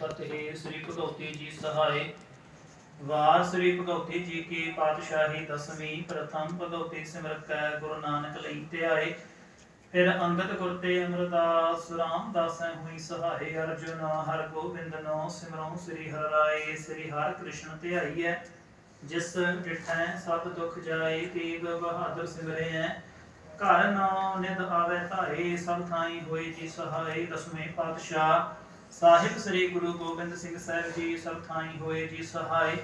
ਫਤਿਹ। ਸ੍ਰੀ ਭਗਵਤੀ ਜੀ ਸਹਾਇ ਵਾਰ ਸ੍ਰੀ ਭਗਵਤੀ ਜੀ ਕੀ ਪਾਤਸ਼ਾਹੀ ਦਸਵੀਂ ਪ੍ਰਥਮ ਭਗਵਤੀ ਸਿਮਰਤ ਕੈ ਗੁਰੂ ਨਾਨਕ ਲਈ ਧਿਆਏ। ਫਿਰ ਅੰਗਦ ਗੁਰ ਤੇ ਅਮਰਦਾਸ ਰਾਮਦਾਸ ਹੋਈ ਸਹਾਈ ਅਰਜੁਨ ਹਰ ਗੋਬਿੰਦ ਨੋ ਸਿਮਰਉ ਸ੍ਰੀ ਹਰਿ ਸ੍ਰੀ ਹਰਿ ਕ੍ਰਿਸ਼ਨ ਧਿਆਈਐ। ਜਿਸ ਡਿਠੈ ਸਭ ਦੁਖ ਜਾਏ, ਤੀਗ ਬਹਾਦਰ ਸਿਮਰੈ ਘਰ ਨਾਮ ਨਿਦ ਆਵੇ ਧਾਰੇ ਸਭ ਥਾਈ ਹੋਏ ਜੀ ਸਹਾਈ ਦਸਵੇਂ ਪਾਤਸ਼ਾਹ ਸਾਹਿਬ ਸ੍ਰੀ ਗੁਰੂ ਗੋਬਿੰਦ ਸਿੰਘ ਸਾਹਿਬ ਜੀ ਸਭ ਥਾਈ ਹੋਏ ਜੀ ਸਹਾਈ।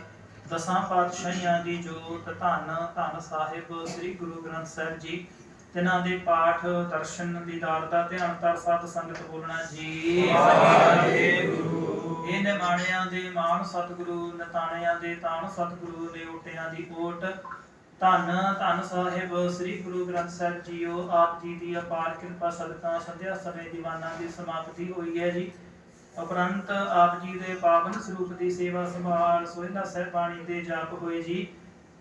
ਦਸਾਂ ਪਾਤਸ਼ਾਹੀਆਂ ਦੀ ਜੋਤ ਧੰਨ ਧੰਨ ਸਾਹਿਬ ਸ੍ਰੀ ਗੁਰੂ ਗ੍ਰੰਥ ਸਾਹਿਬ ਜੀ। ਤਿਨਾਂ ਦੇ ਪਾਠ, ਦਰਸ਼ਨ ਦੀਦਾਰ ਦਾ ਧਿਆਨ, ਤਰ, ਸਤ, ਸੰਗਤ ਬੋਲਣਾ ਜੀ। ਵਾਹਿਗੁਰੂ ਇਹ ਨਿਮਾਣਿਆਂ ਦੇ ਮਾਣ ਸਤਿਗੁਰੂ, ਨਤਾਣਿਆਂ ਦੇ ਤਾਣ ਸਤਿਗੁਰੂ ਦੇ ਓਟਿਆਂ ਦੀ ਓਟ। ਧੰਨ ਧੰਨ ਸਾਹਿਬ ਸ੍ਰੀ ਗੁਰੂ ਗ੍ਰੰਥ ਸਾਹਿਬ ਜੀਓ, ਆਪ ਜੀ ਦੀ ਅਪਾਰ ਕਿਰਪਾ ਸਦਕਾ ਸੰਧਿਆ ਸਮੇਂ ਦੀਵਾਨਾਂ ਦੀ ਸਮਾਪਤੀ ਹੋਈ ਹੈ ਜੀ। ਉਪਰੰਤ ਆਪ ਜੀ ਦੇ ਪਾਵਨ ਸਰੂਪ ਦੀ ਸੇਵਾ ਸੰਭਾਲ ਸੋਹਿੰਦਾ ਸਾਹਿਬ ਬਾਣੀ ਦੇ ਜਾਪ ਹੋਏ ਜੀ।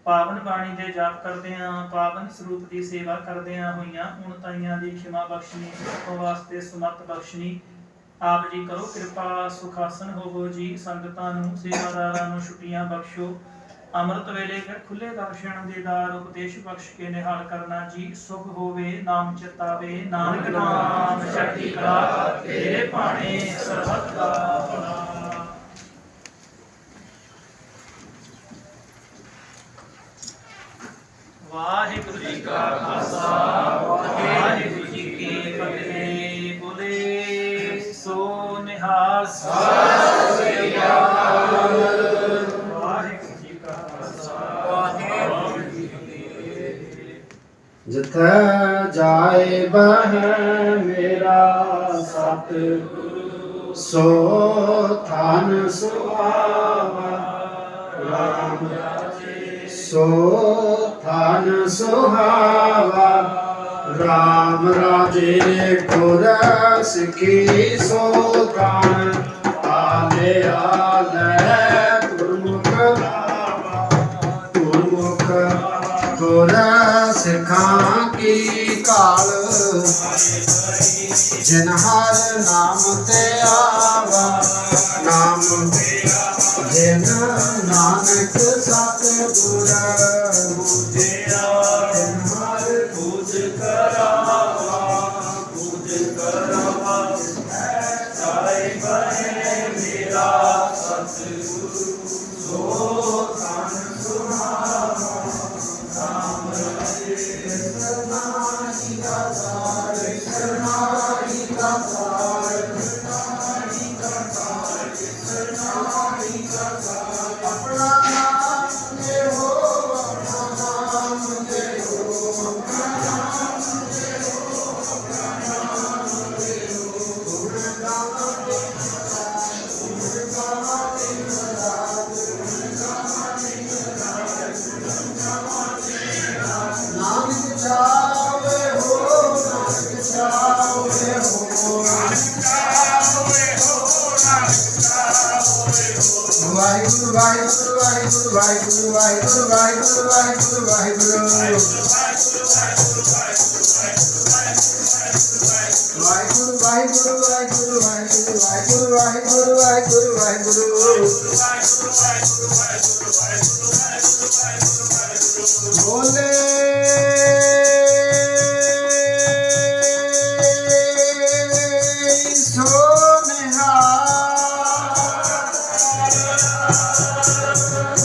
ਪਾਵਨ ਬਾਣੀ ਦੇ ਜਾਪ ਕਰਦਿਆਂ, ਪਾਵਨ ਸਰੂਪ ਦੀ ਸੇਵਾ ਕਰਦਿਆਂ ਹੋਈਆਂ ਉਣਤਾਈਆਂ ਦੀ ਖਿਮਾ ਬਖਸ਼ਣੀ ਰੱਖੋ ਵਾਸਤੇ ਸਮਤ ਬਖਸ਼ਣੀ। ਆਪ ਜੀ ਕਰੋ ਕਿਰਪਾ, ਸੁਖਾਸਨ ਹੋਵੋ ਜੀ। ਸੰਗਤਾਂ ਨੂੰ, ਸੇਵਾਦਾਰਾਂ ਨੂੰ ਛੁੱਟੀਆਂ ਬਖਸ਼ੋ। ਅੰਮ੍ਰਿਤ ਵੇਲੇ ਫਿਰ ਖੁੱਲੇ ਦਰਸ਼ਨ ਦੇਦਾਰ ਉਪਦੇਸ਼ ਬਖਸ਼ ਕੇ ਨਿਹਾਲ ਕਰਨਾ ਜੀ ਸੁਖ ਹੋਵੇ ਨਾਮ ਚਿਤਾਵੇ ਨਾਨਕ ਨਾਮ ਚੜ੍ਹਦੀ ਕਲਾ ਤੇਰੇ ਭਾਣੇ ਸਰਬੱਤ ਦਾ ਭਲਾ। ਵਾਹਿਗੁਰੂ ਜੀ ਕਾ ਖਾਲਸਾ ਵਾਹਿਗੁਰੂ ਜੀ ਕੀ ਫਤਿਹ। ਬੋਲੇ ਸੋ ਨਿਹਾਲ ਵਾਹਿਗੁਰੂ ਜਿਥੈ ਜਾਏ ਬਹਿ ਮੇਰਾ ਸਤ ਸੋ ਥਨ ਸੁਹਾਵਾ ਰਾਮ ਸੋ ਥਨ ਸੁਹਾਵਾ ਰਾਮ ਰਾਜੇ, ਗੁਰ ਸਿੱਖੀ ਸੋ ਥਨ ਆਲੇ ਆਲੇ ਗੁਰਮੁਖ ਰਾਵਾ ਗੁਰਮੁਖ ਗੁਰ ਸਿਖਾਂ ਕੀ ਕਾਲ? ਜਿਨ ਹਰ ਨਾਮ ਤੇ ਆਵਾ, ਨਾਮ ਜਿਨ ਨਾਨਕ ਸਤ ਗੁਰ ਬੁਝਿਆ ਹਰ ਬੁਝ ਕਰਾਵਾ ਬੁਝ ਕਰਾਵਾ ਸਾਈ ਬਹਿ esquecer, mas ਵਾਹਿਗੁਰੂ ਵਾਹਿਗੁਰੂ ਵਾਹਿਗੁਰੂ ਵਾਹਿਗੁਰੂ ਵਾਹਿਗੁਰੂ ਵਾਹਿਗੁਰੂ ਵਾਹਿਗੁਰੂ ਵਾਹਿਗੁਰੂ ਵਾਹਿਗੁਰੂ ਵਾਹਿਗੁਰੂ ਵਾਹਿਗੁਰੂ ਵਾਹਿਗੁਰੂ ਵਾਹਿਗੁਰੂ ਵਾਹਿਗੁਰੂ ਵਾਹਿਗੁਰੂ ਬੋਲੇ